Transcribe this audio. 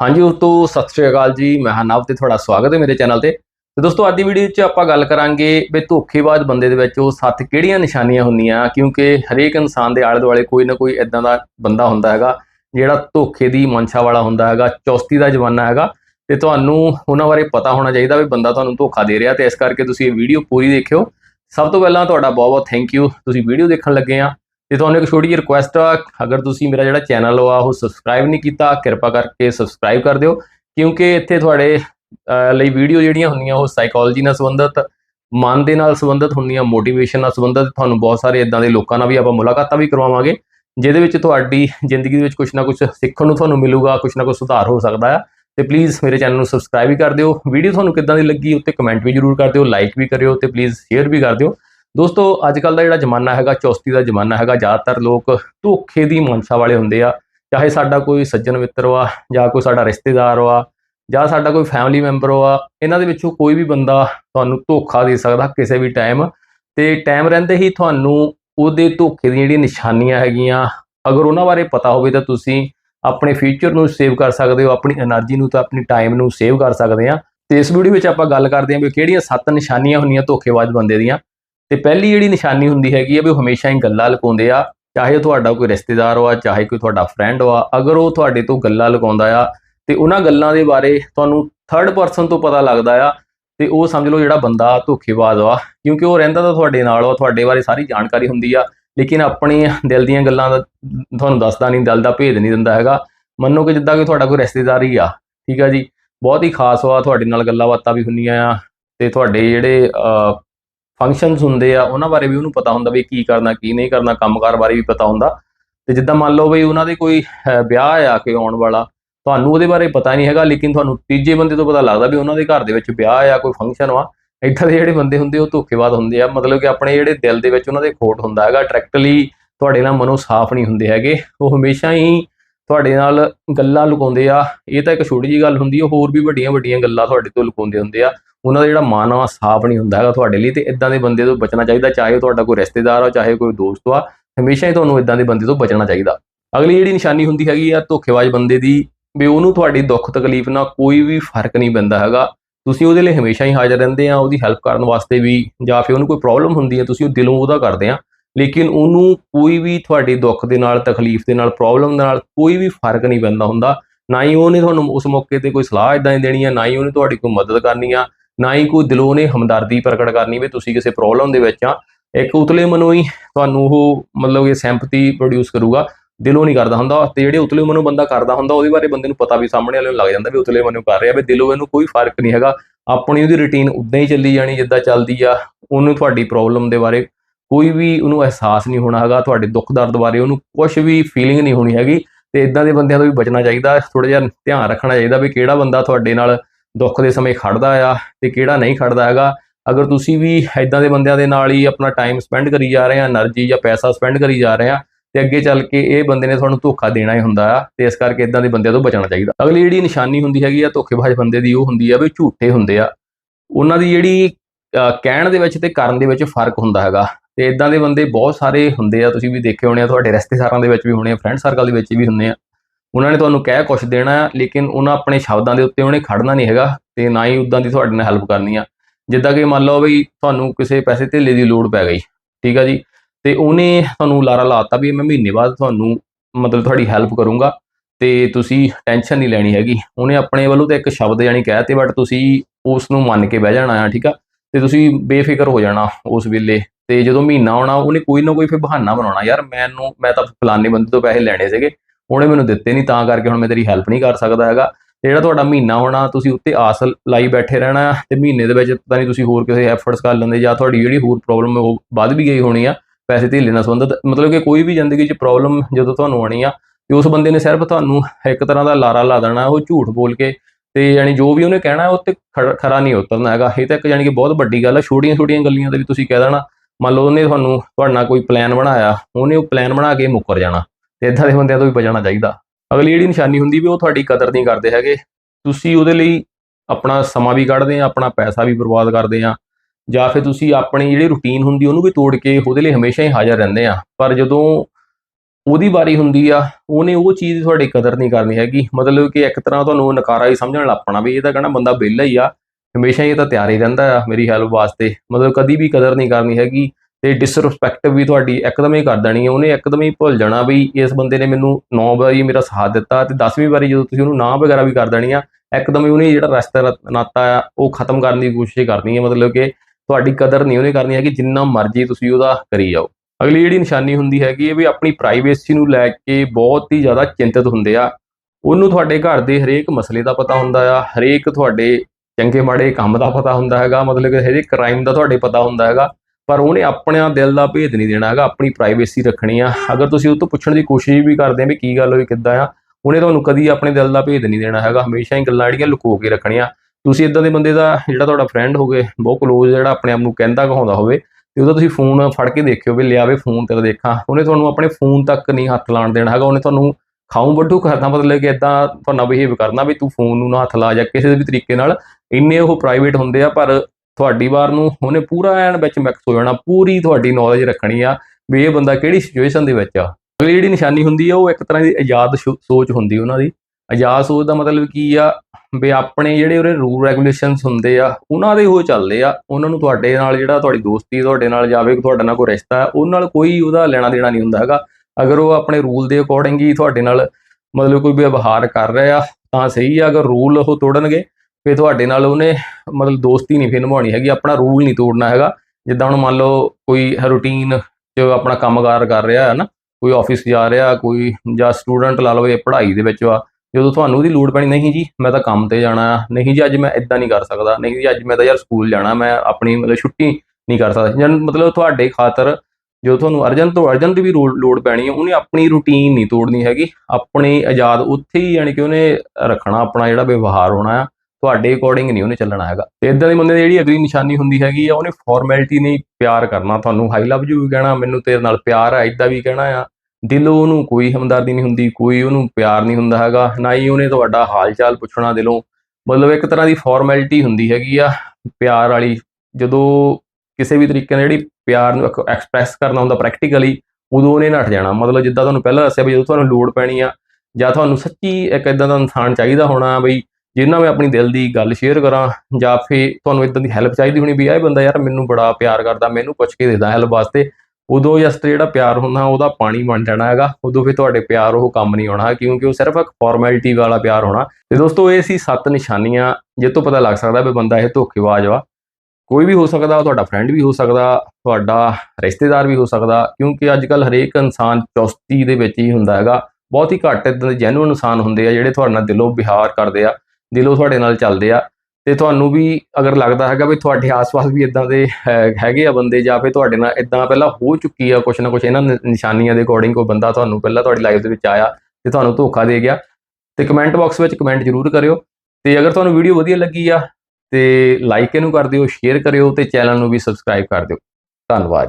ਹਾਂਜੀ, ਉਸ ਤੋਂ ਸਤਿ ਸ਼੍ਰੀ ਅਕਾਲ ਜੀ। ਮੈਂ ਹਾਂ ਨਵ ਤੇ ਤੁਹਾਡਾ ਸਵਾਗਤ ਹੈ ਮੇਰੇ ਚੈਨਲ ਤੇ। ਤੇ ਦੋਸਤੋ, ਅੱਜ ਦੀ ਵੀਡੀਓ 'ਚ ਆਪਾਂ ਗੱਲ ਕਰਾਂਗੇ ਵੀ ਧੋਖੇਬਾਜ਼ ਬੰਦੇ ਦੇ ਵਿੱਚ ਉਹ ਸੱਤ ਕਿਹੜੀਆਂ ਨਿਸ਼ਾਨੀਆਂ ਹੁੰਦੀਆਂ, ਕਿਉਂਕਿ ਹਰੇਕ ਇਨਸਾਨ ਦੇ ਆਲੇ ਦੁਆਲੇ ਕੋਈ ਨਾ ਕੋਈ ਇਦਾਂ ਦਾ ਬੰਦਾ ਹੁੰਦਾ ਹੈਗਾ, ਜਿਹੜਾ ਧੋਖੇ ਦੀ ਮਨਸ਼ਾ ਵਾਲਾ ਹੁੰਦਾ ਹੈਗਾ, ਚੌਸਤੀ ਦਾ ਜ਼ਮਾਨਾ ਹੈਗਾ। ਤੇ ਤੁਹਾਨੂੰ ਉਹਨਾਂ ਬਾਰੇ ਪਤਾ ਹੋਣਾ ਚਾਹੀਦਾ ਵੀ ਬੰਦਾ ਤੁਹਾਨੂੰ ਧੋਖਾ ਦੇ ਰਿਹਾ ਤੇ ਇਸ ਕਰਕੇ ਤੁਸੀਂ ਇਹ ਵੀਡੀਓ ਪੂਰੀ ਦੇਖਿਓ। ਸਭ ਤੋਂ ਪਹਿਲਾਂ ਤੁਹਾਡਾ ਬਹੁਤ ਬਹੁਤ ਥੈਂਕ ਯੂ ਤੁਸੀਂ ਵੀਡੀਓ ਦੇਖਣ ਲੱਗੇ ਆ। ਤੇ ਤੁਹਾਨੂੰ ਇੱਕ ਛੋਟੀ ਜਿਹੀ ਰਿਕੁਐਸਟ ਆ, ਅਗਰ ਤੁਸੀਂ ਮੇਰਾ ਜਿਹੜਾ ਚੈਨਲ ਆ, ਉਹ ਸਬਸਕ੍ਰਾਈਬ ਨਹੀਂ ਕੀਤਾ, ਕਿਰਪਾ ਕਰਕੇ ਸਬਸਕ੍ਰਾਈਬ ਕਰ ਦਿਓ, ਕਿਉਂਕਿ ਇੱਥੇ ਤੁਹਾਡੇ ਲਈ ਵੀਡੀਓ ਜਿਹੜੀਆਂ ਹੁੰਦੀਆਂ, ਉਹ ਸਾਈਕੋਲੋਜੀ ਨਾਲ ਸੰਬੰਧਿਤ, ਮਨ ਦੇ ਨਾਲ ਸੰਬੰਧਿਤ ਹੁੰਦੀਆਂ ਮੋਟੀਵੇਸ਼ਨ ਨਾਲ ਸੰਬੰਧਿਤ, ਤੁਹਾਨੂੰ ਬਹੁਤ ਸਾਰੇ ਇਦਾਂ ਦੇ ਲੋਕਾਂ ਨਾਲ ਵੀ ਆਪਾਂ ਮੁਲਾਕਾਤਾਂ ਵੀ ਕਰਵਾਵਾਂਗੇ, ਜਿਹਦੇ ਵਿੱਚ ਤੁਹਾਡੀ ਜ਼ਿੰਦਗੀ ਦੇ ਵਿੱਚ ਕੁਝ ਨਾ ਕੁਝ ਸਿੱਖਣ ਨੂੰ ਤੁਹਾਨੂੰ ਮਿਲੂਗਾ ਕੁਝ ਨਾ ਕੁਝ ਸੁਧਾਰ ਹੋ ਸਕਦਾ ਆ, ਤੇ ਪਲੀਜ਼ ਮੇਰੇ ਚੈਨਲ ਨੂੰ ਸਬਸਕ੍ਰਾਈਬ ਵੀ ਕਰ ਦਿਓ। ਵੀਡੀਓ ਤੁਹਾਨੂੰ ਕਿੱਦਾਂ ਦੀ ਲੱਗੀ, ਉੱਤੇ ਕਮੈਂਟ ਵੀ ਜਰੂਰ ਕਰ ਦਿਓ ਲਾਈਕ ਵੀ ਕਰਿਓ ਤੇ ਪਲੀਜ਼ ਸ਼ੇਅਰ ਵੀ ਕਰ ਦਿਓ। ਦੋਸਤੋ ਅੱਜ ਕੱਲ ਦਾ ਜਿਹੜਾ ਜ਼ਮਾਨਾ ਹੈਗਾ, ਚੌਸਤੀ ਦਾ ਜ਼ਮਾਨਾ ਹੈਗਾ, ਜ਼ਿਆਦਾਤਰ ਲੋਕ ਧੋਖੇ ਦੀ ਮਨਸ਼ਾ ਵਾਲੇ ਹੁੰਦੇ ਆ। ਚਾਹੇ ਸਾਡਾ ਕੋਈ ਸੱਜਣ ਮਿੱਤਰ ਵਾ, ਜਾਂ ਕੋਈ ਸਾਡਾ ਰਿਸ਼ਤੇਦਾਰ ਵਾ, ਜਾਂ ਸਾਡਾ ਕੋਈ ਫੈਮਿਲੀ ਮੈਂਬਰ ਵਾ, ਇਹਨਾਂ ਦੇ ਵਿੱਚੋਂ ਕੋਈ ਵੀ ਬੰਦਾ ਤੁਹਾਨੂੰ ਧੋਖਾ ਦੇ ਸਕਦਾ ਕਿਸੇ ਵੀ ਟਾਈਮ ਤੇ ਟਾਈਮ ਰਹਿੰਦੇ ਹੀ ਤੁਹਾਨੂੰ ਉਹਦੇ ਧੋਖੇ ਦੀਆਂ ਜਿਹੜੀਆਂ ਨਿਸ਼ਾਨੀਆਂ ਹੈਗੀਆਂ, ਅਗਰ ਉਹਨਾਂ ਬਾਰੇ ਪਤਾ ਹੋਵੇ ਤਾਂ ਤੁਸੀਂ ਆਪਣੇ ਫਿਊਚਰ ਨੂੰ ਸੇਵ ਕਰ ਸਕਦੇ ਹੋ, ਆਪਣੀ એનર્ਜੀ ਨੂੰ ਤਾਂ ਆਪਣੀ ਟਾਈਮ ਨੂੰ ਸੇਵ ਕਰ ਸਕਦੇ ਆ। ਤੇ ਇਸ ਵੀਡੀਓ ਵਿੱਚ ਆਪਾਂ ਗੱਲ ਕਰਦੇ ਹਾਂ ਵੀ ਕਿਹੜੀਆਂ ਸੱਤ ਨਿਸ਼ਾਨੀਆਂ ਹੁੰਦੀਆਂ ਧੋਖੇਬਾਜ਼ ਬੰਦੇ ਦੀਆਂ। ਤੇ ਪਹਿਲੀ ਜਿਹੜੀ ਨਿਸ਼ਾਨੀ ਹੁੰਦੀ ਹੈਗੀ ਆ ਵੀ ਉਹ ਹਮੇਸ਼ਾ ਹੀ ਗੱਲਾਂ ਲੁਕਾਉਂਦੇ ਆ, ਚਾਹੇ ਉਹ ਤੁਹਾਡਾ ਕੋਈ ਰਿਸ਼ਤੇਦਾਰ ਵਾ, ਚਾਹੇ ਕੋਈ ਤੁਹਾਡਾ ਫਰੈਂਡ ਵਾ, ਅਗਰ ਉਹ ਤੁਹਾਡੇ ਤੋਂ ਗੱਲਾਂ ਲੁਕਾਉਂਦਾ ਆ ਤੇ ਉਹਨਾਂ ਗੱਲਾਂ ਦੇ ਬਾਰੇ ਤੁਹਾਨੂੰ ਥਰਡ ਪਰਸਨ ਤੋਂ ਪਤਾ ਲੱਗਦਾ ਆ ਤੇ ਉਹ ਸਮਝ ਲਓ ਜਿਹੜਾ ਬੰਦਾ ਧੋਖੇਬਾਜ਼ ਵਾ, ਕਿਉਂਕਿ ਉਹ ਰਹਿੰਦਾ ਤਾਂ ਤੁਹਾਡੇ ਨਾਲ ਵਾ, ਤੁਹਾਡੇ ਬਾਰੇ ਸਾਰੀ ਜਾਣਕਾਰੀ ਹੁੰਦੀ ਆ, ਲੇਕਿਨ ਆਪਣੇ ਦਿਲ ਦੀਆਂ ਗੱਲਾਂ ਦਾ ਤੁਹਾਨੂੰ ਦੱਸਦਾ ਨਹੀਂ, ਦਿਲ ਦਾ ਭੇਦ ਨਹੀਂ ਦਿੰਦਾ ਹੈਗਾ। ਮੰਨੋ ਕਿ ਜਿੱਦਾਂ ਕਿ ਤੁਹਾਡਾ ਕੋਈ ਰਿਸ਼ਤੇਦਾਰ ਹੀ ਆ, ਠੀਕ ਆ ਜੀ। ਬਹੁਤ ਹੀ ਖਾਸ ਵਾ, ਤੁਹਾਡੇ ਨਾਲ ਗੱਲਾਂ ਬਾਤਾਂ ਵੀ ਹੁੰਦੀਆਂ ਆ ਤੇ ਤੁਹਾਡੇ ਜਿਹੜੇ ਫੰਕਸ਼ਨਸ ਹੁੰਦੇ ਆ, ਉਹਨਾਂ ਬਾਰੇ ਵੀ ਉਹਨੂੰ ਪਤਾ ਹੁੰਦਾ ਵੀ ਕੀ ਕਰਨਾ, ਕੀ ਨਹੀਂ ਕਰਨਾ, ਕੰਮਕਾਰ ਬਾਰੇ ਵੀ ਪਤਾ ਹੁੰਦਾ। ਤੇ ਜਿੱਦਾਂ ਮੰਨ ਲਓ ਵੀ ਉਹਨਾਂ ਦੇ ਕੋਈ ਵਿਆਹ ਆ ਕੇ ਆਉਣ ਵਾਲਾ, ਤੁਹਾਨੂੰ ਉਹਦੇ ਬਾਰੇ ਪਤਾ ਨਹੀਂ ਹੈਗਾ, ਲੇਕਿਨ ਤੁਹਾਨੂੰ ਤੀਜੇ ਬੰਦੇ ਤੋਂ ਪਤਾ ਲੱਗਦਾ ਵੀ ਉਹਨਾਂ ਦੇ ਘਰ ਦੇ ਵਿੱਚ ਵਿਆਹ ਆ, ਕੋਈ ਫੰਕਸ਼ਨ ਵਾ। ਇੱਦਾਂ ਦੇ ਜਿਹੜੇ ਬੰਦੇ ਹੁੰਦੇ ਉਹ ਧੋਖੇਬਾਜ਼ ਹੁੰਦੇ ਆ। ਮਤਲਬ ਕਿ ਆਪਣੇ ਜਿਹੜੇ ਦਿਲ ਦੇ ਵਿੱਚ ਉਹਨਾਂ ਦੇ ਖੋਟ ਹੁੰਦਾ ਹੈਗਾ ਡਾਇਰੈਕਟਲੀ ਤੁਹਾਡੇ ਨਾਲ ਮਨੋਂ ਸਾਫ਼ ਨਹੀਂ ਹੁੰਦੇ ਹੈਗੇ। ਉਹ ਹਮੇਸ਼ਾ ਹੀ ਤੁਹਾਡੇ ਨਾਲ ਗੱਲਾਂ ਲੁਕਾਉਂਦੇ ਆ। ਇਹ ਤਾਂ ਇੱਕ ਛੋਟੀ ਜੀ ਗੱਲ ਹੁੰਦੀ ਹੈ ਹੋਰ ਵੀ ਵੱਡੀਆਂ ਵੱਡੀਆਂ ਗੱਲਾਂ ਤੁਹਾਡੇ ਤੋਂ ਲੁਕਾਉਂਦੇ ਹੁੰਦੇ ਆ। ਉਹਨਾਂ ਦਾ ਜਿਹੜਾ ਮਨ ਆ ਸਾਫ਼ ਨਹੀਂ ਹੁੰਦਾ ਹੈਗਾ ਤੁਹਾਡੇ ਲਈ ਤੇ ਇਦਾਂ ਦੇ ਬੰਦੇ ਤੋਂ ਬਚਣਾ ਚਾਹੀਦਾ, ਚਾਹੇ ਉਹ ਤੁਹਾਡਾ ਕੋਈ ਰਿਸ਼ਤੇਦਾਰ ਆ, ਚਾਹੇ ਕੋਈ ਦੋਸਤ ਆ, ਹਮੇਸ਼ਾ ਹੀ ਤੁਹਾਨੂੰ ਇਦਾਂ ਦੇ ਬੰਦੇ ਤੋਂ ਬਚਣਾ ਚਾਹੀਦਾ। ਅਗਲੀ ਜਿਹੜੀ ਨਿਸ਼ਾਨੀ ਹੁੰਦੀ ਹੈਗੀ ਆ, ਧੋਖੇਬਾਜ਼ ਬੰਦੇ ਦੀ, ਵੀ ਉਹਨੂੰ ਤੁਹਾਡੀ ਦੁੱਖ ਤਕਲੀਫ ਨਾਲ ਕੋਈ ਵੀ ਫ਼ਰਕ ਨਹੀਂ ਪੈਂਦਾ ਹੈਗਾ। ਤੁਸੀਂ ਉਹਦੇ ਲਈ ਹਮੇਸ਼ਾ ਹੀ ਹਾਜ਼ਰ ਰਹਿੰਦੇ ਆ, ਉਹਦੀ ਹੈਲਪ ਕਰਨ ਵਾਸਤੇ ਵੀ, ਜਾਂ ਫਿਰ ਉਹਨੂੰ ਕੋਈ ਪ੍ਰੋਬਲਮ ਹੁੰਦੀ ਹੈ ਤੁਸੀਂ ਉਹ ਦਿਲੋਂ ਉਹਦਾ ਕਰਦੇ ਆ। ਲੇਕਿਨ ਉਹਨੂੰ ਕੋਈ ਵੀ ਤੁਹਾਡੇ ਦੁੱਖ ਦੇ ਨਾਲ, ਤਕਲੀਫ ਦੇ ਨਾਲ ਪ੍ਰੋਬਲਮ ਦੇ ਨਾਲ ਕੋਈ ਵੀ ਫ਼ਰਕ ਨਹੀਂ ਪੈਂਦਾ ਹੁੰਦਾ। ਨਾ ਹੀ ਉਹਨੇ ਤੁਹਾਨੂੰ ਉਸ ਮੌਕੇ ਤੇ ਕੋਈ ਸਲਾਹ ਇਦਾਂ ਦੀ ਦੇਣੀ ਆ, ਨਾ ਹੀ ਉਹਨੇ ਤੁਹਾਡੀ ਕੋਈ ਮਦਦ ਕਰਨੀ ਆ। ਨਾ ਹੀ ਕੋਈ ਦਿਲੋਂ ਉਹਨੇ ਹਮਦਰਦੀ ਪ੍ਰਗਟ ਕਰਨੀ ਵੀ ਤੁਸੀਂ ਕਿਸੇ ਪ੍ਰੋਬਲਮ ਦੇ ਵਿੱਚ ਆ। ਇੱਕ ਉਤਲੇ ਮਨੋਂ ਹੀ ਤੁਹਾਨੂੰ ਉਹ ਮਤਲਬ ਇਹ ਸਿੰਪਥੀ ਪ੍ਰੋਡਿਊਸ ਕਰੂਗਾ, ਦਿਲੋਂ ਨਹੀਂ ਕਰਦਾ ਹੁੰਦਾ। ਤੇ ਜਿਹੜੇ ਉਤਲੇ ਮਨੋਂ ਬੰਦਾ ਕਰਦਾ ਹੁੰਦਾ, ਉਹਦੇ ਬਾਰੇ ਬੰਦੇ ਨੂੰ ਪਤਾ ਵੀ ਸਾਹਮਣੇ ਵਾਲੇ ਨੂੰ ਲੱਗ ਜਾਂਦਾ ਵੀ ਉਤਲੇ ਮਨੋਂ ਕਰ ਰਿਹਾ ਵੀ ਦਿਲੋਂ ਇਹਨੂੰ ਕੋਈ ਫ਼ਰਕ ਨਹੀਂ ਹੈਗਾ। ਆਪਣੀ ਉਹਦੀ ਰੁਟੀਨ ਉਦਾਂ ਹੀ ਚੱਲੀ ਜਾਣੀ ਜਿੱਦਾਂ ਚੱਲਦੀ ਆ, ਉਹਨੂੰ ਤੁਹਾਡੀ ਪ੍ਰੋਬਲਮ ਦੇ ਬਾਰੇ ਕੋਈ ਵੀ ਉਹਨੂੰ ਅਹਿਸਾਸ ਨਹੀਂ ਹੋਣਾ ਹੈਗਾ, ਤੁਹਾਡੇ ਦੁੱਖ ਦਰਦ ਬਾਰੇ ਉਹਨੂੰ ਕੁਝ ਵੀ ਫੀਲਿੰਗ ਨਹੀਂ ਹੋਣੀ ਹੈਗੀ। ਤੇ ਇਦਾਂ ਦੇ ਬੰਦਿਆਂ ਤੋਂ ਵੀ ਬਚਣਾ ਚਾਹੀਦਾ ਥੋੜਾ ਜਿਹਾ ਧਿਆਨ ਰੱਖਣਾ ਚਾਹੀਦਾ ਵੀ ਕਿਹੜਾ ਬੰਦਾ ਤੁਹਾਡੇ ਨਾਲ ਦੁੱਖ ਦੇ ਸਮੇਂ ਖੜਦਾ ਆ ਤੇ ਕਿਹੜਾ ਨਹੀਂ ਖੜਦਾ ਹੈਗਾ। ਅਗਰ ਤੁਸੀਂ ਵੀ ਇਦਾਂ ਦੇ ਬੰਦਿਆਂ ਦੇ ਨਾਲ ਹੀ ਆਪਣਾ ਟਾਈਮ ਸਪੈਂਡ ਕਰੀ ਜਾ ਰਹੇ ਆ એનર્ਜੀ ਜਾਂ ਪੈਸਾ ਸਪੈਂਡ ਕਰੀ ਜਾ ਰਹੇ ਆ, ਤੇ ਅੱਗੇ ਚੱਲ ਕੇ ਇਹ ਬੰਦੇ ਨੇ ਤੁਹਾਨੂੰ ਧੋਖਾ ਦੇਣਾ ਹੀ ਹੁੰਦਾ ਆ, ਤੇ ਇਸ ਕਰਕੇ ਇਦਾਂ ਦੇ ਬੰਦਿਆਂ ਤੋਂ ਬਚਣਾ ਚਾਹੀਦਾ। ਅਗਲੀ ਜਿਹੜੀ ਨਿਸ਼ਾਨੀ ਹੁੰਦੀ ਹੈਗੀ ਆ ਧੋਖੇਬਾਜ਼ ਬੰਦੇ ਦੀ, ਉਹ ਹੁੰਦੀ ਆ ਵੀ ਝੂਠੇ ਹੁੰਦੇ ਆ। ਉਹਨਾਂ ਦੀ ਜਿਹੜੀ ਕਹਿਣ ਦੇ ਵਿੱਚ ਤੇ ਕਰਨ ਦੇ ਵਿੱਚ ਫ਼ਰਕ ਹੁੰਦਾ ਹੈਗਾ। ਤੇ ਇਦਾਂ ਦੇ ਬੰਦੇ ਬਹੁਤ ਸਾਰੇ ਹੁੰਦੇ ਆ, ਤੁਸੀਂ ਵੀ ਦੇਖੇ ਹੋਣੇ ਆ, ਤੁਹਾਡੇ ਰਿਸ਼ਤੇਦਾਰਾਂ ਦੇ ਵਿੱਚ ਵੀ ਹੋਣੇ ਆ ਫਰੈਂਡ ਸਰਕਲ ਦੇ ਵਿੱਚ ਵੀ ਹੁੰਦੇ ਆ। ਉਹਨਾਂ ਨੇ ਤੁਹਾਨੂੰ ਕਹਿ ਕੁਛ ਦੇਣਾ ਆ ਲੇਕਿਨ ਉਹਨਾਂ ਆਪਣੇ ਸ਼ਬਦਾਂ ਦੇ ਉੱਤੇ ਉਹਨੇ ਖੜਨਾ ਨਹੀਂ ਹੈਗਾ ਤੇ ਨਾ ਹੀ ਉਦਾਂ ਦੀ ਤੁਹਾਡੇ ਨਾਲ ਹੈਲਪ ਕਰਨੀ ਆ। ਜਿੱਦਾਂ ਕਿ ਮੰਨ ਲਓ ਵੀ ਤੁਹਾਨੂੰ ਕਿਸੇ ਪੈਸੇ ਧੇਲੇ ਦੀ ਲੋੜ ਪੈ ਗਈ, ਠੀਕ ਆ ਜੀ? ਤੇ ਉਹਨੇ ਤੁਹਾਨੂੰ ਲਾਰਾ ਲਾਤਾ ਵੀ ਮੈਂ ਮਹੀਨੇ ਬਾਅਦ ਤੁਹਾਨੂੰ ਮਤਲਬ ਤੁਹਾਡੀ ਹੈਲਪ ਕਰੂੰਗਾ ਤੇ ਤੁਸੀਂ ਟੈਨਸ਼ਨ ਨਹੀਂ ਲੈਣੀ ਹੈਗੀ। ਉਹਨੇ ਆਪਣੇ ਵੱਲੋਂ ਤਾਂ ਇੱਕ ਸ਼ਬਦ ਯਾਨੀ ਕਹਿ ਤੇ ਬਟ ਤੁਸੀਂ ਉਸ ਨੂੰ ਮੰਨ ਕੇ ਬਹਿ ਜਾਣਾ ਆ, ਠੀਕ ਆ? ਤੇ ਤੁਸੀਂ ਬੇਫਿਕਰ ਹੋ ਜਾਣਾ ਉਸ ਵੇਲੇ ਤੇ ਜਦੋਂ ਮਹੀਨਾ ਆਉਣਾ, ਉਹਨੇ ਕੋਈ ਨਾ ਕੋਈ ਫਿਰ ਬਹਾਨਾ ਬਣਾਉਣਾ, ਯਾਰ ਮੈਨੂੰ, ਮੈਂ ਤਾਂ ਫਲਾਣੇ ਬੰਦੇ ਤੋਂ ਪੈਸੇ ਲੈਣੇ ਸੀਗੇ ਉਹਨੇ ਮੈਨੂੰ ਦਿੱਤੇ ਨਹੀਂ ਤਾਂ ਕਰਕੇ ਹੁਣ ਮੈਂ ਤੇਰੀ ਹੈਲਪ ਨਹੀਂ ਕਰ ਸਕਦਾ ਹੈਗਾ। ਤੇ ਜਿਹੜਾ ਤੁਹਾਡਾ ਮਹੀਨਾ ਹੋਣਾ, ਤੁਸੀਂ ਉੱਤੇ ਆਸ ਲਾਈ ਬੈਠੇ ਰਹਿਣਾ ਆ ਤੇ ਮਹੀਨੇ ਦੇ ਵਿੱਚ ਪਤਾ ਨਹੀਂ ਤੁਸੀਂ ਹੋਰ ਕਿਸੇ ਐਫਰਟਸ ਕਰ ਲੈਂਦੇ ਜਾਂ ਤੁਹਾਡੀ ਜਿਹੜੀ ਹੋਰ ਪ੍ਰੋਬਲਮ ਉਹ ਵੱਧ ਵੀ ਗਈ ਹੋਣੀ ਆ, ਪੈਸੇ ਧੇਲੇ ਨਾਲ ਸੰਬੰਧਿਤ। ਮਤਲਬ ਕਿ ਕੋਈ ਵੀ ਜ਼ਿੰਦਗੀ 'ਚ ਪ੍ਰੋਬਲਮ ਜਦੋਂ ਤੁਹਾਨੂੰ ਆਣੀ ਆ, ਤੇ ਉਸ ਬੰਦੇ ਨੇ ਸਿਰਫ ਤੁਹਾਨੂੰ ਇੱਕ ਤਰ੍ਹਾਂ ਦਾ ਲਾਰਾ ਲਾ ਦੇਣਾ, ਉਹ ਝੂਠ ਬੋਲ ਕੇ ਤੇ ਯਾਨੀ ਜੋ ਵੀ ਉਹਨੇ ਕਹਿਣਾ ਉਹ ਤੇ ਖੜ- ਖਰਾ ਨਹੀਂ ਉਤਰਨਾ ਹੈਗਾ। ਇਹ ਤਾਂ ਇੱਕ ਯਾਨੀ ਕਿ ਬਹੁਤ ਵੱਡੀ ਗੱਲ ਆ, ਛੋਟੀਆਂ ਛੋਟੀਆਂ ਗੱਲਾਂ ਤੇ ਵੀ ਤੁਸੀਂ ਕਹਿ ਦੇਣਾ। ਮੰਨ ਲਓ ਉਹਨੇ ਤੁਹਾਨੂੰ ਤੁਹਾਡਾ ਕੋਈ ਪਲਾਨ ਬਣਾਇਆ, ਉਹਨੇ ਉਹ ਪਲਾਨ ਬਣਾ ਕੇ ਮੁੱਕਰ ਜਾਣਾ। ਤੇ ਇਦਾਂ ਦੇ ਬੰਦਿਆਂ ਤੋਂ ਵੀ ਬਚਣਾ ਚਾਹੀਦਾ। ਅਗਲੀ ਜਿਹੜੀ ਨਿਸ਼ਾਨੀ ਹੁੰਦੀ ਵੀ ਉਹ ਤੁਹਾਡੀ ਕਦਰ ਨਹੀਂ ਕਰਦੇ ਹੈਗੇ। ਤੁਸੀਂ ਉਹਦੇ ਲਈ ਆਪਣਾ ਸਮਾਂ ਵੀ ਕੱਢਦੇ ਆ, ਆਪਣਾ ਪੈਸਾ ਵੀ ਬਰਬਾਦ ਕਰਦੇ ਆ। ਜਾਂ ਫਿਰ ਤੁਸੀਂ ਆਪਣੀ ਜਿਹੜੀ ਰੁਟੀਨ ਹੁੰਦੀ ਉਹਨੂੰ ਵੀ ਤੋੜ ਕੇ ਉਹਦੇ ਲਈ ਹਮੇਸ਼ਾ ਹੀ ਹਾਜ਼ਰ ਰਹਿੰਦੇ ਆ। ਪਰ ਜਦੋਂ ਉਹਦੀ ਵਾਰੀ ਹੁੰਦੀ ਆ, ਉਹਨੇ ਉਹ ਚੀਜ਼ ਤੁਹਾਡੀ ਕਦਰ ਨਹੀਂ ਕਰਨੀ ਹੈਗੀ। ਮਤਲਬ ਕਿ ਇੱਕ ਤਰ੍ਹਾਂ ਤੁਹਾਨੂੰ ਨਕਾਰਾ ਹੀ ਸਮਝਣ ਲੱਗ ਪਣਾ ਵੀ ਇਹ ਤਾਂ ਕਹਿਣਾ ਬੰਦਾ ਵਿਹਲਾ ਹੀ ਆ। ਹਮੇਸ਼ਾ ਹੀ ਇਹ ਤਾਂ ਤਿਆਰ ਹੀ ਰਹਿੰਦਾ ਆ, ਮੇਰੀ ਹੈਲਪ ਵਾਸਤੇ। ਮਤਲਬ ਕਦੀ ਵੀ ਕਦਰ ਨਹੀਂ ਕਰਨੀ ਹੈਗੀ। ਤੇ ਡਿਸਰਿਸਪੈਕਟ ਵੀ ਤੁਹਾਡੀ ਇੱਕਦਮ ਹੀ ਕਰ ਦੇਣੀ ਹੈ। ਉਹਨੇ ਇੱਕਦਮ ਹੀ ਭੁੱਲ ਜਾਣਾ ਵੀ ਇਸ ਬੰਦੇ ਨੇ ਮੈਨੂੰ 9 ਵਾਰੀ ਮੇਰਾ ਸਾਥ ਦਿੱਤਾ ਤੇ 10ਵੀਂ ਵਾਰੀ ਜਦੋਂ ਤੁਸੀਂ ਉਹਨੂੰ ਨਾ ਵਗੈਰਾ ਵੀ ਕਰ ਦੇਣੀ ਆ, ਇੱਕਦਮ ਹੀ ਉਹਨੇ ਜਿਹੜਾ ਰਸਤਾ ਨਾਤਾ ਆ, ਉਹ ਖਤਮ ਕਰਨ ਦੀ ਕੋਸ਼ਿਸ਼ ਕਰਨੀ ਹੈ। ਮਤਲਬ ਕਿ ਤੁਹਾਡੀ ਕਦਰ ਨਹੀਂ ਉਹਨੇ ਕਰਨੀ ਹੈ ਕਿ ਜਿੰਨਾ ਮਰਜ਼ੀ ਤੁਸੀਂ ਉਹਦਾ ਕਰੀ ਜਾਓ। ਅਗਲੀ ਜਿਹੜੀ ਨਿਸ਼ਾਨੀ ਹੁੰਦੀ ਹੈਗੀ ਹੈ ਵੀ ਆਪਣੀ ਪ੍ਰਾਈਵੇਸੀ ਨੂੰ ਲੈ ਕੇ ਬਹੁਤ ਹੀ ਜ਼ਿਆਦਾ ਚਿੰਤਤ ਹੁੰਦੇ ਆ। ਉਹਨੂੰ ਤੁਹਾਡੇ ਘਰ ਦੇ ਹਰੇਕ ਮਸਲੇ ਦਾ ਪਤਾ ਹੁੰਦਾ ਆ, ਹਰੇਕ ਤੁਹਾਡੇ ਚੰਗੇ ਮਾੜੇ ਕੰਮ ਦਾ ਪਤਾ ਹੁੰਦਾ ਹੈਗਾ। ਮਤਲਬ ਕਿ ਹਰੇਕ ਕ੍ਰਾਈਮ ਦਾ ਤੁਹਾਡੇ ਪਤਾ ਹੁੰਦਾ ਹੈਗਾ। ਪਰ ਉਹਨੇ ਆਪਣਾ ਦਿਲ ਦਾ ਭੇਦ ਨਹੀਂ ਦੇਣਾ ਹੈਗਾ, ਆਪਣੀ ਪ੍ਰਾਈਵੇਸੀ ਰੱਖਣੀ ਆ। ਅਗਰ ਤੁਸੀਂ ਉਹ ਤੋਂ ਪੁੱਛਣ ਦੀ ਕੋਸ਼ਿਸ਼ ਵੀ ਕਰਦੇ ਆ ਵੀ ਕੀ ਗੱਲ ਹੋਈ, ਕਿੱਦਾਂ ਆ, ਉਹਨੇ ਤੁਹਾਨੂੰ ਕਦੀ ਆਪਣੇ ਦਿਲ ਦਾ ਭੇਦ ਨਹੀਂ ਦੇਣਾ ਹੈਗਾ। ਹਮੇਸ਼ਾ ਹੀ ਗੱਲਾਂ ਜਿਹੜੀਆਂ ਲੁਕੋ ਕੇ ਰੱਖਣੀਆਂ। ਤੁਸੀਂ ਇਦਾਂ ਦੇ ਬੰਦੇ ਦਾ ਜਿਹੜਾ ਤੁਹਾਡਾ ਫਰੈਂਡ ਹੋਵੇ, ਬਹੁਤ ਕਲੋਜ਼ ਜਿਹੜਾ ਆਪਣੇ ਆਪ ਨੂੰ ਕਹਿੰਦਾ ਕਹਾਉਂਦਾ ਹੋਵੇ, ਤੇ ਉਹਦਾ ਤੁਸੀਂ ਫੋਨ ਫੜ ਕੇ ਦੇਖਿਓ ਵੀ ਲਿਆਵੇ ਫੋਨ ਤੇ ਦੇਖਾਂ। ਉਹਨੇ ਤੁਹਾਨੂੰ ਆਪਣੇ ਫੋਨ ਤੱਕ ਨਹੀਂ ਹੱਥ ਲਾਣ ਦੇਣਾ ਹੈਗਾ। ਉਹਨੇ ਤੁਹਾਨੂੰ ਖਾਉਂ ਵੱਢੂ ਕਰਨਾ ਮਤਲਬ ਕਿ ਇਦਾਂ ਤੁਹਾਨੂੰ ਬਿਹੇਵ ਕਰਨਾ ਵੀ ਤੂੰ ਫੋਨ ਨੂੰ ਨਾ ਹੱਥ ਲਾ ਜਾ ਕਿਸੇ ਵੀ ਤਰੀਕੇ ਨਾਲ। ਇੰਨੇ ਉਹ ਪ੍ਰਾਈਵੇਟ ਹੁੰਦੇ ਆ, ਪਰ ਤੁਹਾਡੀ ਵਾਰ ਨੂੰ ਉਹਨੇ ਪੂਰਾ ਐਨ ਵਿੱਚ ਮਿਕਸ ਹੋ ਜਾਣਾ, ਪੂਰੀ ਤੁਹਾਡੀ ਨੌਲੇਜ ਰੱਖਣੀ ਆ ਵੀ ਇਹ ਬੰਦਾ ਕਿਹੜੀ ਸਿਚੁਏਸ਼ਨ ਦੇ ਵਿੱਚ ਆ। ਅਗਲੀ ਜਿਹੜੀ ਨਿਸ਼ਾਨੀ ਹੁੰਦੀ ਆ, ਉਹ ਇੱਕ ਤਰ੍ਹਾਂ ਦੀ ਆਜ਼ਾਦ ਸ਼ੋ- ਸੋਚ ਹੁੰਦੀ ਉਹਨਾਂ ਦੀ। ਆਜ਼ਾਦ ਸੋਚ ਦਾ ਮਤਲਬ ਕੀ ਆ ਵੀ ਆਪਣੇ ਜਿਹੜੇ ਉਹਦੇ ਰੂਲ ਰੈਗੂਲੇਸ਼ਨਸ ਹੁੰਦੇ ਆ, ਉਹਨਾਂ ਦੇ ਉਹ ਚੱਲਦੇ ਆ। ਉਹਨਾਂ ਨੂੰ ਤੁਹਾਡੇ ਨਾਲ ਜਿਹੜਾ ਤੁਹਾਡੀ ਦੋਸਤੀ ਤੁਹਾਡੇ ਨਾਲ ਜਾਵੇ, ਤੁਹਾਡੇ ਨਾਲ ਕੋਈ ਰਿਸ਼ਤਾ ਹੈ ਉਹ ਨਾਲ ਕੋਈ ਉਹਦਾ ਲੈਣਾ ਦੇਣਾ ਨਹੀਂ ਹੁੰਦਾ ਹੈਗਾ। ਅਗਰ ਉਹ ਆਪਣੇ ਰੂਲ ਦੇ ਅਕੋਰਡਿੰਗ ਹੀ ਤੁਹਾਡੇ ਨਾਲ ਮਤਲਬ ਕੋਈ ਵਿਵਹਾਰ ਕਰ ਰਿਹਾ ਤਾਂ ਸਹੀ ਆ। ਅਗਰ ਰੂਲ ਉਹ ਤੋੜਨਗੇ ਫਿਰ ਤੁਹਾਡੇ ਨਾਲ ਉਹਨੇ ਮਤਲਬ ਦੋਸਤੀ ਨਹੀਂ ਫਿਰ ਨਿਭਾਉਣੀ ਹੈਗੀ, ਆਪਣਾ ਰੂਲ ਨਹੀਂ ਤੋੜਨਾ ਹੈਗਾ। ਜਿੱਦਾਂ ਹੁਣ ਮੰਨ ਲਓ ਕੋਈ ਰੂਟੀਨ 'ਚ ਆਪਣਾ ਕੰਮਕਾਰ ਕਰ ਰਿਹਾ ਹੈ ਨਾ, ਕੋਈ ਆਫਿਸ ਜਾ ਰਿਹਾ, ਕੋਈ ਜਾਂ ਸਟੂਡੈਂਟ ਲਾ ਲਓ ਇਹ ਪੜ੍ਹਾਈ ਦੇ ਵਿੱਚ ਆ ਜਦੋਂ ਤੁਹਾਨੂੰ ਉਹਦੀ ਲੋੜ ਪੈਣੀ, ਨਹੀਂ ਜੀ, ਮੈਂ ਤਾਂ ਕੰਮ ਤੇ ਜਾਣਾ ਆ ਨਹੀਂ ਜੀ, ਅੱਜ ਮੈਂ ਇਦਾਂ ਨਹੀਂ ਕਰ ਸਕਦਾ, ਨਹੀਂ ਜੀ, ਅੱਜ ਮੈਂ ਤਾਂ ਯਾਰ ਸਕੂਲ ਜਾਣਾ, ਮੈਂ ਆਪਣੀ ਮਤਲਬ ਛੁੱਟੀ ਨਹੀਂ ਕਰ ਸਕਦਾ। ਜਾਂ ਮਤਲਬ ਤੁਹਾਡੇ ਖਾਤਰ ਜੋ ਤੁਹਾਨੂੰ ਅਰਜਨ ਤੋਂ ਅਰਜਨ ਦੀ ਵੀ ਲੋੜ ਲੋੜ ਪੈਣੀ ਹੈ ਉਹਨੇ ਆਪਣੀ ਰੂਟੀਨ ਨਹੀਂ ਤੋੜਨੀ ਹੈਗੀ। ਆਪਣੀ ਆਜ਼ਾਦ ਉੱਥੇ ਹੀ ਯਾਨੀ ਕਿ ਉਹਨੇ ਰੱਖਣਾ, ਆਪਣਾ ਜਿਹੜਾ ਵਿਵਹਾਰ ਹੋਣਾ ਆ। ਤੁਹਾਡੇ ਅਕੋਰਡਿੰਗ ਨਹੀਂ ਉਹਨੇ ਚੱਲਣਾ ਹੈਗਾ। ਤੇ ਇਦਾਂ ਦੇ ਬੰਦੇ ਦੀ ਜਿਹੜੀ ਅਗਲੀ ਨਿਸ਼ਾਨੀ ਹੁੰਦੀ ਹੈਗੀ ਆ, ਉਹਨੇ ਫਾਰਮੈਲਿਟੀ ਨਹੀਂ ਪਿਆਰ ਕਰਨਾ। ਤੁਹਾਨੂੰ ਹਾਈ ਲਵ ਯੂ ਵੀ ਕਹਿਣਾ, ਮੈਨੂੰ ਤੇਰੇ ਨਾਲ ਪਿਆਰ ਆ ਇਦਾਂ ਵੀ ਕਹਿਣਾ ਆ। ਦਿਲੋਂ ਉਹਨੂੰ ਕੋਈ ਹਮਦਰਦੀ ਨਹੀਂ ਹੁੰਦੀ, ਕੋਈ ਉਹਨੂੰ ਪਿਆਰ ਨਹੀਂ ਹੁੰਦਾ ਹੈਗਾ, ਨਾ ਹੀ ਉਹਨੇ ਤੁਹਾਡਾ ਹਾਲ ਚਾਲ ਪੁੱਛਣਾ ਦਿਲੋਂ। ਮਤਲਬ ਇੱਕ ਤਰ੍ਹਾਂ ਦੀ ਫਾਰਮੈਲਿਟੀ ਹੁੰਦੀ ਹੈਗੀ ਆ, ਪਿਆਰ ਵਾਲੀ। ਜਦੋਂ ਕਿਸੇ ਵੀ ਤਰੀਕੇ ਨਾਲ ਜਿਹੜੀ ਪਿਆਰ ਨੂੰ ਐਕਸਪ੍ਰੈਸ ਕਰਨਾ ਹੁੰਦਾ ਪ੍ਰੈਕਟੀਕਲੀ ਉਦੋਂ ਉਹਨੇ ਨੱਠ ਜਾਣਾ। ਮਤਲਬ ਜਿੱਦਾਂ ਤੁਹਾਨੂੰ ਪਹਿਲਾਂ ਦੱਸਿਆ ਵੀ ਜਦੋਂ ਤੁਹਾਨੂੰ ਲੋੜ ਪੈਣੀ ਆ, ਜਾਂ ਤੁਹਾਨੂੰ ਸੱਚੀ ਇੱਕ ਇਦਾਂ ਦਾ ਇਨਸਾਨ ਚਾਹੀਦਾ ਹੋਣਾ ਬਈ ਜਿਹਨਾਂ ਮੈਂ ਆਪਣੀ ਦਿਲ ਦੀ ਗੱਲ ਸ਼ੇਅਰ ਕਰਾਂ ਜਾਂ ਫਿਰ ਤੁਹਾਨੂੰ ਇਦਾਂ ਦੀ ਹੈਲਪ ਚਾਹੀਦੀ ਹੋਣੀ ਵੀ ਇਹ ਬੰਦਾ ਯਾਰ ਮੈਨੂੰ ਬੜਾ ਪਿਆਰ ਕਰਦਾ, ਮੈਨੂੰ ਪੁੱਛ ਕੇ ਦੇਦਾ ਹੈਲਪ ਵਾਸਤੇ, ਉਦੋਂ ਜਸਟ ਜਿਹੜਾ ਪਿਆਰ ਹੁੰਦਾ ਉਹਦਾ ਪਾਣੀ ਬਣ ਜਾਣਾ ਹੈਗਾ, ਉਦੋਂ ਫਿਰ ਤੁਹਾਡੇ ਪਿਆਰ ਉਹ ਕੰਮ ਨਹੀਂ ਆਉਣਾ, ਕਿਉਂਕਿ ਉਹ ਸਿਰਫ ਇੱਕ ਫਾਰਮੈਲਿਟੀ ਵਾਲਾ ਪਿਆਰ ਹੋਣਾ। ਤੇ ਦੋਸਤੋ ਇਹ ਸੀ ਸੱਤ ਨਿਸ਼ਾਨੀਆਂ ਜਿਹ ਤੋਂ ਪਤਾ ਲੱਗ ਸਕਦਾ ਵੀ ਬੰਦਾ ਇਹ ਧੋਖੇਬਾਜ਼ ਵਾ। ਕੋਈ ਵੀ ਹੋ ਸਕਦਾ ਤੁਹਾਡਾ ਫਰੈਂਡ ਵੀ ਹੋ ਸਕਦਾ, ਤੁਹਾਡਾ ਰਿਸ਼ਤੇਦਾਰ ਵੀ ਹੋ ਸਕਦਾ, ਕਿਉਂਕਿ ਅੱਜ ਕੱਲ ਹਰੇਕ ਇਨਸਾਨ ਚੌਸਤੀ ਦੇ ਵਿੱਚ ਹੀ ਹੁੰਦਾ ਹੈਗਾ। ਬਹੁਤ ਹੀ ਘੱਟ ਇਦਾਂ ਦੇ ਜੈਨੂਇਨ ਇਨਸਾਨ ਹੁੰਦੇ ਆ ਜਿਹੜੇ ਤੁਹਾਡੇ ਨਾਲ ਦਿਲੋਂ ਵਿਹਾਰ ਕਰਦੇ ਆ। ਦਿਲੋਂ ਤੁਹਾਡੇ ਨਾਲ ਚੱਲਦੇ ਆ। ਤੇ ਤੁਹਾਨੂੰ ਵੀ ਅਗਰ ਲੱਗਦਾ ਹੈਗਾ ਵੀ ਤੁਹਾਡੇ ਆਸ-ਪਾਸ ਵੀ ਇਦਾਂ ਦੇ ਹੈਗੇ ਆ ਬੰਦੇ ਜਾਂ ਫਿਰ ਤੁਹਾਡੇ ਨਾਲ ਇਦਾਂ ਪਹਿਲਾਂ ਹੋ ਚੁੱਕੀ ਆ ਕੁਛ ਨਾ ਕੁਛ, ਇਹਨਾਂ ਨਿਸ਼ਾਨੀਆਂ ਦੇ ਅਕੋਰਡਿੰਗ ਕੋਈ ਬੰਦਾ ਤੁਹਾਨੂੰ ਪਹਿਲਾਂ ਤੁਹਾਡੀ ਲਾਈਫ ਦੇ ਵਿੱਚ ਆਇਆ ਤੇ ਤੁਹਾਨੂੰ ਧੋਖਾ ਦੇ ਗਿਆ, ਤੇ ਕਮੈਂਟ ਬਾਕਸ ਵਿੱਚ ਕਮੈਂਟ ਜ਼ਰੂਰ ਕਰਿਓ। ਤੇ ਅਗਰ ਤੁਹਾਨੂੰ ਵੀਡੀਓ ਵਧੀਆ ਲੱਗੀ ਆ ਤੇ ਲਾਈਕ ਇਹਨੂੰ ਕਰ ਦਿਓ ਸ਼ੇਅਰ ਕਰਿਓ ਤੇ ਚੈਨਲ ਨੂੰ ਵੀ ਸਬਸਕ੍ਰਾਈਬ ਕਰ ਦਿਓ। ਧੰਨਵਾਦ ਜੀ।